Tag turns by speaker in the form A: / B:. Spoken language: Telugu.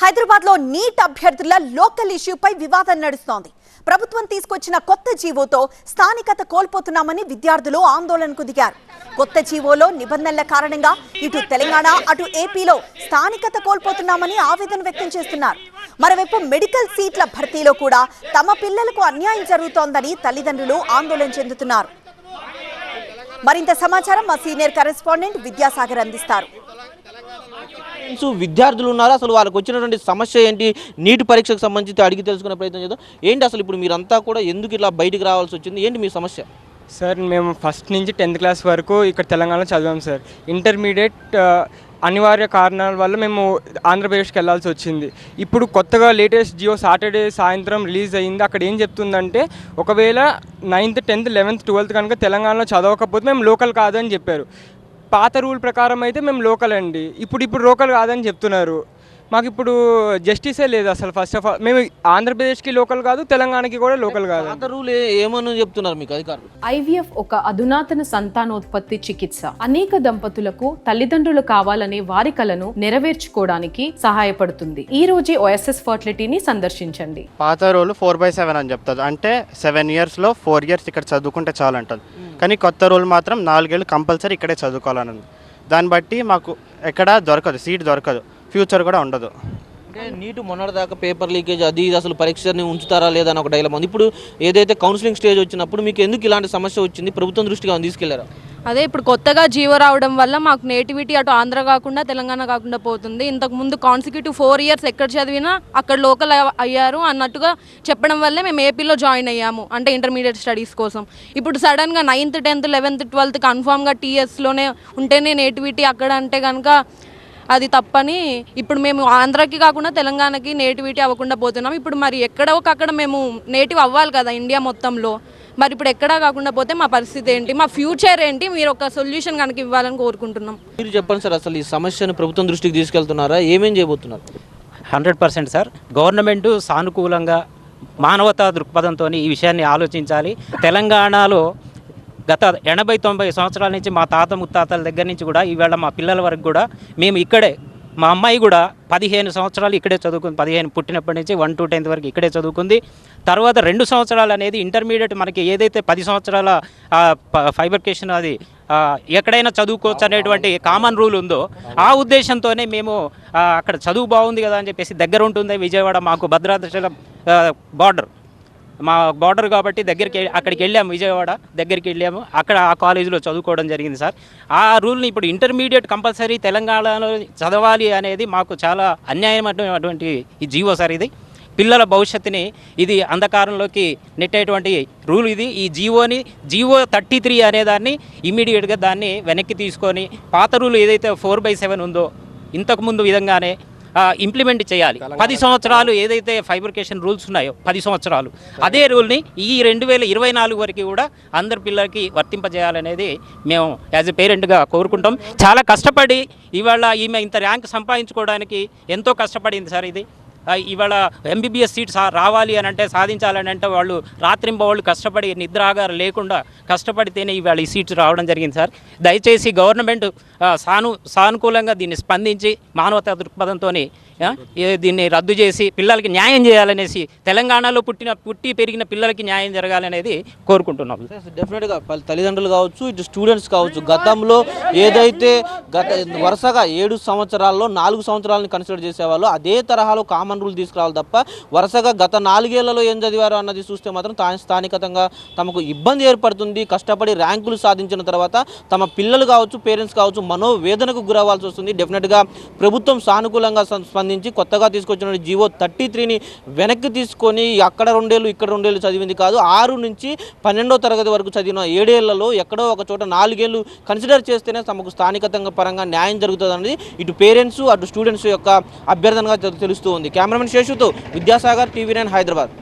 A: హైదరాబాద్లో నీట్ అభ్యర్థుల లోకల్ ఇష్యూపై వివాదం నడుస్తోంది. ప్రభుత్వం తీసుకొచ్చిన కొత్త జీవోతో స్థానికత కోల్పోతున్నామని విద్యార్థులు ఆందోళనకు దిగారు. కొత్త జీవోలో నిబంధనల కారణంగా ఇటు తెలంగాణ అటు ఏపీలో స్థానికత కోల్పోతున్నామని ఆవేదన వ్యక్తం చేస్తున్నారు. మరోవైపు మెడికల్ సీట్ల భర్తీలో కూడా తమ పిల్లలకు అన్యాయం జరుగుతోందని తల్లిదండ్రులు ఆందోళన చెందుతున్నారు. మరింత సమాచారం మా సీనియర్ కరెస్పాండెంట్ విద్యాసాగర్ అందిస్తారు.
B: స్టూడెంట్స్ విద్యార్థులు ఉన్నారు? అసలు వాళ్ళకి వచ్చినటువంటి సమస్య ఏంటి? నీటి పరీక్షకు సంబంధించి అడిగి తెలుసుకునే ప్రయత్నం చేద్దాం. ఏంటి అసలు ఇప్పుడు మీరంతా కూడా ఎందుకు ఇలా బయటికి రావాల్సి వచ్చింది? ఏంటి మీ సమస్య?
C: సార్ మేము ఫస్ట్ నుంచి టెన్త్ క్లాస్ వరకు ఇక్కడ తెలంగాణలో చదివాం సార్. ఇంటర్మీడియట్ అనివార్య కారణాల వల్ల మేము ఆంధ్రప్రదేశ్కి వెళ్ళాల్సి వచ్చింది. ఇప్పుడు కొత్తగా లేటెస్ట్ జియో సాటర్డే సాయంత్రం రిలీజ్ అయ్యింది అక్కడ ఏం చెప్తుందంటే ఒకవేళ నైన్త్ టెన్త్ లెవెన్త్ ట్వెల్త్ కనుక తెలంగాణలో చదవకపోతే మేము లోకల్ కాదని చెప్పారు. పాత రూల్ ప్రకారం అయితే మేము లోకల్ అండి. ఇప్పుడు ఇప్పుడు లోకల్ కాదని చెప్తున్నారు. మాకు ఇప్పుడు జస్టిసే లేదు అసలు ఫస్ట్ ఆఫ్ ఆల్ మేము ఆంధ్రప్రదేశ్కి లోకల్ కాదు తెలంగాణకి కూడా లోకల్ కాదు
B: పాత రూల్ ఏమని చెప్తున్నారు మీకు అధికారులు?
D: ఐవీఎఫ్ ఒక అధునాతన సంతానోత్పత్తి చికిత్స. అనేక దంపతులకు తల్లిదండ్రులు కావాలనే వారి కలను నెరవేర్చుకోవడానికి సహాయపడుతుంది. ఈ రోజే ఓఎస్ఎస్ ఫర్టిలిటీని సందర్శించండి.
E: పాత రోలు ఫోర్ బై సెవెన్ అని చెప్తుంది అంటే సెవెన్ ఇయర్స్లో ఫోర్ ఇయర్స్ ఇక్కడ చదువుకుంటే చాలు అంటుంది కానీ కొత్త రూల్ మాత్రం నాలుగేళ్ళు కంపల్సరీ ఇక్కడే చదువుకోవాలని ఉంది దాన్ని బట్టి మాకు ఎక్కడ దొరకదు సీట్ దొరకదు ఫ్యూచర్ కూడా ఉండదు.
B: అంటే నీటు మొన్నటిదాకా పేపర్ లీకేజ్ అది అసలు పరీక్షని ఉంచుతారా లేదా అని ఒక డైలమ్ ఉంది. ఇప్పుడు ఏదైతే కౌన్సిలింగ్ స్టేజ్ వచ్చినప్పుడు మీకు ఎందుకు ఇలాంటి సమస్య వచ్చింది? ప్రభుత్వం దృష్టికి తీసుకెళ్ళారా?
F: అదే ఇప్పుడు కొత్తగా జీవో రావడం వల్ల మాకు నేటివిటీ అటు ఆంధ్ర కాకుండా తెలంగాణ కాకుండా పోతుంది. ఇంతకు ముందు కాన్సిక్యూటివ్ ఫోర్ ఇయర్స్ ఎక్కడ చదివినా అక్కడ లోకల్ అయ్యారు అన్నట్టుగా చెప్పడం వల్లే మేము ఏపీలో జాయిన్ అయ్యాము అంటే ఇంటర్మీడియట్ స్టడీస్ కోసం. ఇప్పుడు సడన్గా నైన్త్ టెన్త్ లెవెన్త్ ట్వెల్త్ కన్ఫామ్గా టీఎస్లోనే ఉంటేనే నేటివిటీ అక్కడ అంటే కనుక అది తప్పని ఇప్పుడు మేము ఆంధ్రాకి కాకుండా తెలంగాణకి నేటివిటీ అవ్వకుండా పోతున్నాం. ఇప్పుడు మరి ఎక్కడ ఒక అక్కడ మేము నేటివ్ అవ్వాలి కదా ఇండియా మొత్తంలో. మరి ఇప్పుడు ఎక్కడా కాకుండా పోతే మా పరిస్థితి ఏంటి? మా ఫ్యూచర్ ఏంటి? మీరు ఒక సొల్యూషన్ కనుక ఇవ్వాలని కోరుకుంటున్నాం.
B: మీరు చెప్పండి సార్ అసలు ఈ సమస్యను ప్రభుత్వం దృష్టికి తీసుకెళ్తున్నారా? ఏమేం చేయబోతున్నారు?
G: Hundred percent sir. గవర్నమెంట్ సానుకూలంగా మానవతా దృక్పథంతో ఈ విషయాన్ని ఆలోచించాలి. తెలంగాణలో గత ఎనభై తొంభై సంవత్సరాల నుంచి మా తాత ముత్తాతల దగ్గర నుంచి కూడా ఈవేళ మా పిల్లల వరకు కూడా మేము ఇక్కడే మా అమ్మాయి కూడా పదిహేను సంవత్సరాలు ఇక్కడే చదువుకుంది పదిహేను పుట్టినప్పటి నుంచి వన్ టు టెన్త్ వరకు ఇక్కడే చదువుకుంది. తర్వాత రెండు సంవత్సరాలు అనేది ఇంటర్మీడియట్ మనకి ఏదైతే పది సంవత్సరాల ఫైబర్కేషన్ అది ఎక్కడైనా చదువుకోవచ్చు అనేటువంటి కామన్ రూల్ ఉందో ఆ ఉద్దేశంతోనే మేము అక్కడ చదువు బాగుంది కదా అని చెప్పేసి దగ్గర ఉంటుంది విజయవాడ మాకు భద్రాచలం బార్డర్ మా బార్డర్ కాబట్టి దగ్గరికి అక్కడికి వెళ్ళాము విజయవాడ దగ్గరికి వెళ్ళాము. అక్కడ ఆ కాలేజీలో చదువుకోవడం జరిగింది సార్. ఆ రూల్ని ఇప్పుడు ఇంటర్మీడియట్ కంపల్సరీ తెలంగాణలో చదవాలి అనేది మాకు చాలా అన్యాయమైనటువంటి ఈ జీవో సార్ ఇది. పిల్లల భవిష్యత్తుని ఇది అంధకారంలోకి నెట్టేటువంటి రూల్ ఇది. ఈ జీవోని జీవో థర్టీ త్రీ అనేదాన్ని ఇమీడియట్గా దాన్ని వెనక్కి తీసుకొని పాత రూల్ ఏదైతే ఫోర్ బై సెవెన్ ఉందో ఇంతకుముందు విధంగానే ఇంప్లిమెంట్ చేయాలి. పది సంవత్సరాలు ఏదైతే ఫైబ్రికేషన్ రూల్స్ ఉన్నాయో పది సంవత్సరాలు అదే రూల్ని ఈ రెండు వేల ఇరవై నాలుగు వరకు కూడా అందరి పిల్లలకి వర్తింపజేయాలనేది మేము యాజ్ ఎ పేరెంట్గా కోరుకుంటాం. చాలా కష్టపడి ఇవాళ ఈమె ఇంత ర్యాంక్ సంపాదించుకోవడానికి ఎంతో కష్టపడింది సార్ ఇది. ఇవాళ ఎంబీబీఎస్ సీట్స్ రావాలి అని అంటే సాధించాలని అంటే వాళ్ళు రాత్రింబవళ్ళు కష్టపడి నిద్రాగారు లేకుండా కష్టపడితేనే ఇవాళ ఈ సీట్స్ రావడం జరిగింది సార్. దయచేసి గవర్నమెంట్ సాను సానుకూలంగా దీన్ని స్పందించి మానవతా దృక్పథంతో దీన్ని రద్దు చేసి పిల్లలకి న్యాయం చేయాలనేసి తెలంగాణలో పుట్టిన పుట్టి పెరిగిన పిల్లలకి న్యాయం జరగాలనేది కోరుకుంటున్నాం.
B: డెఫినెట్గా తల్లిదండ్రులు కావచ్చు ఇటు స్టూడెంట్స్ కావచ్చు గతంలో ఏదైతే గత వరుసగా ఏడు సంవత్సరాల్లో నాలుగు సంవత్సరాలను కన్సిడర్ చేసేవాళ్ళు అదే తరహాలో కామన్ వనరులు తీసుకురావాలి తప్ప వరుసగా గత నాలుగేళ్ళలో ఏం చదివారు అన్నది చూస్తే మాత్రం తా స్థానికతంగా తమకు ఇబ్బంది ఏర్పడుతుంది కష్టపడి ర్యాంకులు సాధించిన తర్వాత తమ పిల్లలు కావచ్చు పేరెంట్స్ కావచ్చు మనోవేదనకు గురవ్వాల్సి వస్తుంది. డెఫినెట్గా ప్రభుత్వం సానుకూలంగా స్పందించి కొత్తగా తీసుకొచ్చిన జీవో థర్టీ త్రీని వెనక్కి తీసుకొని అక్కడ రెండేళ్ళు ఇక్కడ రెండేళ్ళు చదివింది కాదు ఆరు నుంచి పన్నెండో తరగతి వరకు చదివిన ఏడేళ్ళలో ఎక్కడో ఒక చోట నాలుగేళ్ళు కన్సిడర్ చేస్తేనే తమకు స్థానికతంగా పరంగా న్యాయం జరుగుతుంది అనేది ఇటు పేరెంట్స్ అటు స్టూడెంట్స్ యొక్క అభ్యర్థనగా తెలుస్తూ ఉంది. కెమెరామెన్ శేషుతో విద్యాసాగర్ టీవీ నైన్ హైదరాబాద్.